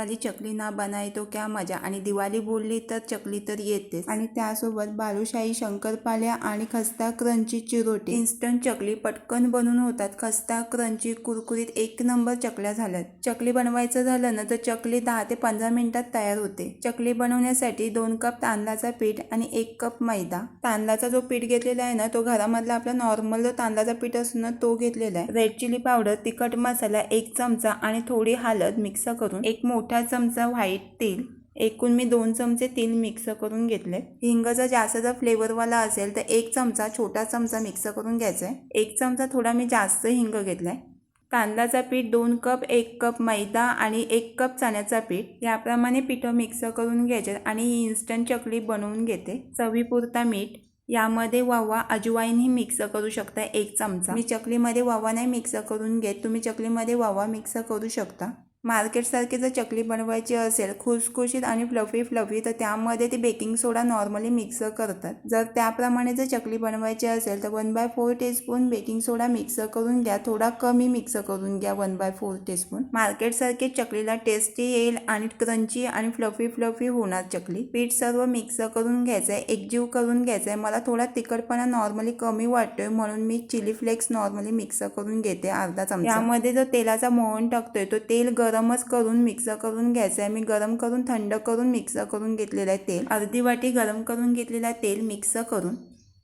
वाली चकली ना बनाई तो क्या मजा? आणि दिवाळी बोलली तर चकली तर येतेच. आणि त्यासोबत बालुशाही शंकरपाल्या आणि खस्ता क्रंची चिरोटी इन्स्टंट चकली पटकन बनून होतात. खस्ता क्रंची कुरकुरीत एक नंबर चकल्या झाल्यात. चकली बनवायचं झालं ना तर चकली दहा ते पंधरा मिनिटात तयार होते. चकली बनवण्यासाठी दोन कप तांदळाचा पीठ आणि एक कप मैदा. तांदळाचा जो पीठ घेतलेला आहे ना तो घरामधला आपला नॉर्मल जो तांदळाचा पीठ असतो ना तो घेतलेला आहे. रेड चिली पावडर तिखट मसाला एक चमचा आणि थोडी हळद मिक्स करून एक मोठी मोठा चमचा व्हाईट तेल एकूण मी दोन चमचे तेल मिक्स करून घेतले. हिंग जर जास्त जर फ्लेवरवाला असेल तर एक चमचा छोटा चमचा मिक्स करून घ्यायचा आहे. एक चमचा थोडा मी जास्त हिंग घेतला आहे तांदळाचा पीठ दोन कप एक कप मैदा आणि एक कप चण्याचा पीठ याप्रमाणे पिठं मिक्स करून घ्यायचे आणि ही इन्स्टंट चकली बनवून घेते. चवीपुरता मीठ यामध्ये वावा अजवाईनही मिक्स करू शकता एक चमचा. मी चकलीमध्ये वावा नाही मिक्स करून घेत तुम्ही चकलीमध्ये वावा मिक्स करू शकता. मार्केटसारखी जर चकली बनवायची असेल खुसखुशीत आणि फ्लफी फ्लफी तर त्यामध्ये ते बेकिंग सोडा नॉर्मली मिक्स करतात. जर त्याप्रमाणे जर चकली बनवायची असेल तर one by four teaspoon baking soda mix करून घ्या. थोडा कमी मिक्स करून घ्या वन बाय फोर टीस्पून मार्केटसारखे चकलीला टेस्टी येईल आणि क्रंची आणि फ्लफी फ्लफी होणार चकली. पीठ सर्व मिक्स करून घ्यायचं आहे एकजीव करून घ्यायचं आहे मला थोडा तिखटपणा नॉर्मली कमी वाटतोय म्हणून मी चिली फ्लेक्स नॉर्मली मिक्स करून घेते अर्धा चमचा. यामध्ये जो तेलाचा मोहन टाकतोय तो तेल गरमच करून मिक्स करून घ्यायचं आहे मी गरम करून थंड करून मिक्स करून घेतलेलं आहे तेल. अर्धी वाटी गरम करून घेतलेलं आहे तेल मिक्स करून.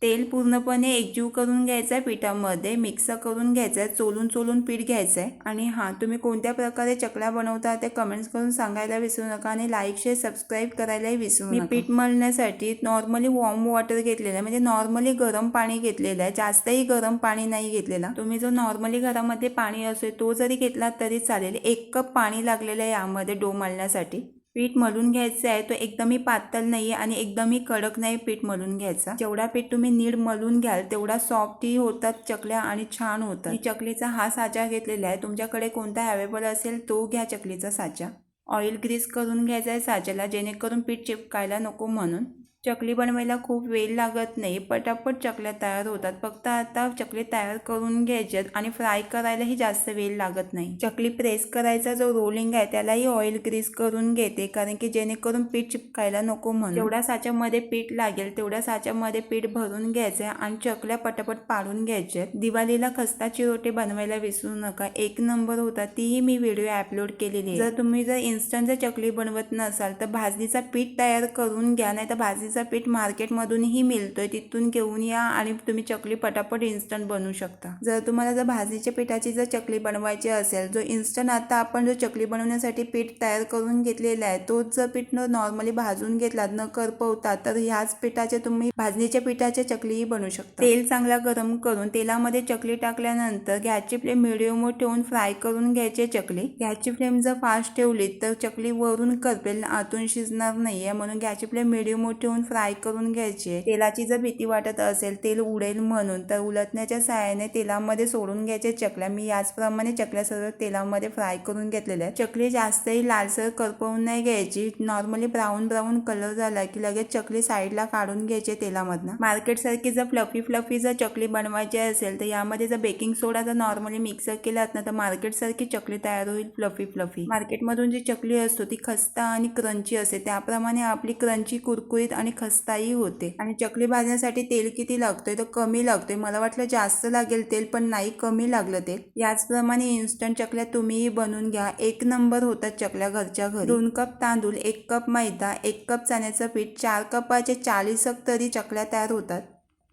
तेल पूर्णपणे एकजीव करून घ्यायचं आहे पिठामध्ये मिक्स करून घ्यायचं आहे चोलून चोलून पीठ घ्यायचं आहे आणि हां तुम्ही कोणत्या प्रकारे चकल्या बनवता ते कमेंट्स करून सांगायला विसरू नका आणि लाईक शेअर सबस्क्राईब करायलाही विसरू मी पीठ मळण्यासाठी नॉर्मली वॉर्म वॉटर घेतलेलं आहे. म्हणजे नॉर्मली गरम पाणी घेतलेलं आहे. जास्तही गरम पाणी नाही घेतलेला. तुम्ही जो नॉर्मली घरामध्ये पाणी असेल तो जरी घेतला तरी चालेल. एक कप पाणी लागलेलं आहे यामध्ये डो मळण्यासाठी. पीठ मळून घ्यायचं आहे तो एकदमही पातळ नाही आहे आणि एकदमही कडक नाही पीठ मळून घ्यायचा. जेवढा पीठ तुम्ही नीड मळून घ्याल तेवढा सॉफ्टही होतात चकल्या आणि छान होतात. मी चकलीचा हा साचा घेतलेला आहे. तुमच्याकडे कोणता अवेलेबल असेल तो घ्या चकलीचा साचा. ऑइल ग्रीस करून घ्यायचा आहे साच्याला जेणेकरून पीठ चिपकायला नको म्हणून. चकली बनवायला खूप वेळ लागत नाही. पटापट चकल्या तयार होतात. फक्त आता चकली तयार करून घ्यायच्यात आणि फ्राय करायलाही जास्त वेळ लागत नाही. चकली प्रेस करायचा जो रोलिंग आहे त्यालाही ऑइल ग्रीस करून घेते कारण की जेणेकरून पीठ चिपकायला नको म्हणून. जेवढ्या साच्यामध्ये पीठ लागेल तेवढ्या साच्यामध्ये पीठ भरून घ्यायचं आणि चकल्या पटापट पाडून घ्यायच्या दिवाळीला खस्ताची रोटे बनवायला विसरू नका. एक नंबर होता तीही मी व्हिडिओ अपलोड केलेली आहे. जर तुम्ही जर इन्स्टंट जर चकली बनवत नसाल तर भाजणीचा पीठ तयार करून घ्या नाही तर भाजणीचा पीठ मार्केटमधूनही मिळतो आहे तिथून घेऊन या आणि तुम्ही चकली पटापट इन्स्टंट बनवू शकता. जर तुम्हाला जर भाजणीच्या पिठाची जर चकली बनवायची असेल जो इन्स्टंट आता आपण जो चकली बनवण्यासाठी पीठ तयार करून घेतलेला आहे तोच जर पीठ न नॉर्मली भाजून घेतला न करपवता तर ह्याच पिठाचे तुम्ही भाजणीच्या पिठाच्या चकलीही बनवू शकता. तेल चांगला गरम करून तेलामध्ये चकली टाकल्यानंतर गॅसची फ्लेम मिडियमवर ठेवून फ्राय करून घ्यायचे चकली. गॅसची फ्लेम जर फास्ट ठेवली तर चकली वरून करपेल आतून शिजणार नाही आहे म्हणून गॅसची फ्लेम मिडियमवर ठेवून फ्राय करून घ्यायचे. तेलाची जर भीती वाटत असेल तेल उडेल म्हणून तर उलटण्याच्या सहाय्याने तेलामध्ये सोडून घ्यायचे चकल्या. मी याचप्रमाणे चकल्या सर्व तेलामध्ये फ्राय करून घेतलेल्या. चकली जास्तही लालसर करपवून नाही घ्यायची. नॉर्मली ब्राऊन ब्राऊन कलर झाला की लगेच चकली साईडला काढून घ्यायचे तेलामधनं. मार्केट सारखी जर फ्लफी फ्लफी जर चकली बनवायची असेल तर यामध्ये जर बेकिंग सोडा जर नॉर्मली मिक्सर केलात ना तर मार्केट सारखी चकली तयार होईल फ्लफी फ्लफी. मार्केटमधून जी चकली असतो ती खस्ता आणि क्रंची असते. त्याप्रमाणे आपली क्रंची कुरकुरीत आणि खस्ताही होते. आणि चकली भाजण्यासाठी तेल किती लागतोय तर कमी लागतोय. मला वाटलं जास्त लागेल तेल पण नाही कमी लागलं तेल. याचप्रमाणे इन्स्टंट चकल्या तुम्हीही बनवून घ्या. एक नंबर होतात चकल्या घरच्या घरी. दोन कप तांदूळ एक कप मैदा एक कप चण्याचं पीठ चार कपाचे चाळीस तरी चकल्या तयार होतात.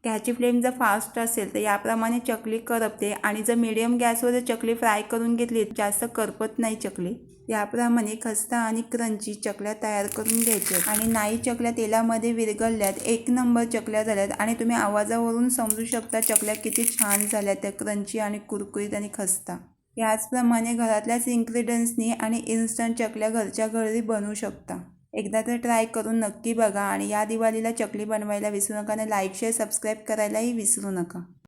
गॅसची फ्लेम जर फास्ट असेल तर याप्रमाणे चकली करपते आणि जर मिडियम गॅसवर जर चकली फ्राय करून घेतली जास्त करपत नाही चकली. याप्रमाणे खस्ता आणि क्रंची चकल्या तयार करून घ्यायच्या. आणि नाही चकल्या तेलामध्ये विरघळल्यात एक नंबर चकल्या झाल्यात आणि तुम्ही आवाजावरून समजू शकता चकल्या किती छान झाल्या त्या क्रंची आणि कुरकुरीत आणि खस्ता. याचप्रमाणे घरातल्याच इन्ग्रेडियंट्सनी आणि इन्स्टंट चकल्या घरच्या घरी बनवू शकता. एकदा तर ट्राय करून नक्की बघा आणि या दिवाळीला चकली बनवायला विसरू नका आणि लाईक शेअर सबस्क्राईब करायलाही विसरू नका.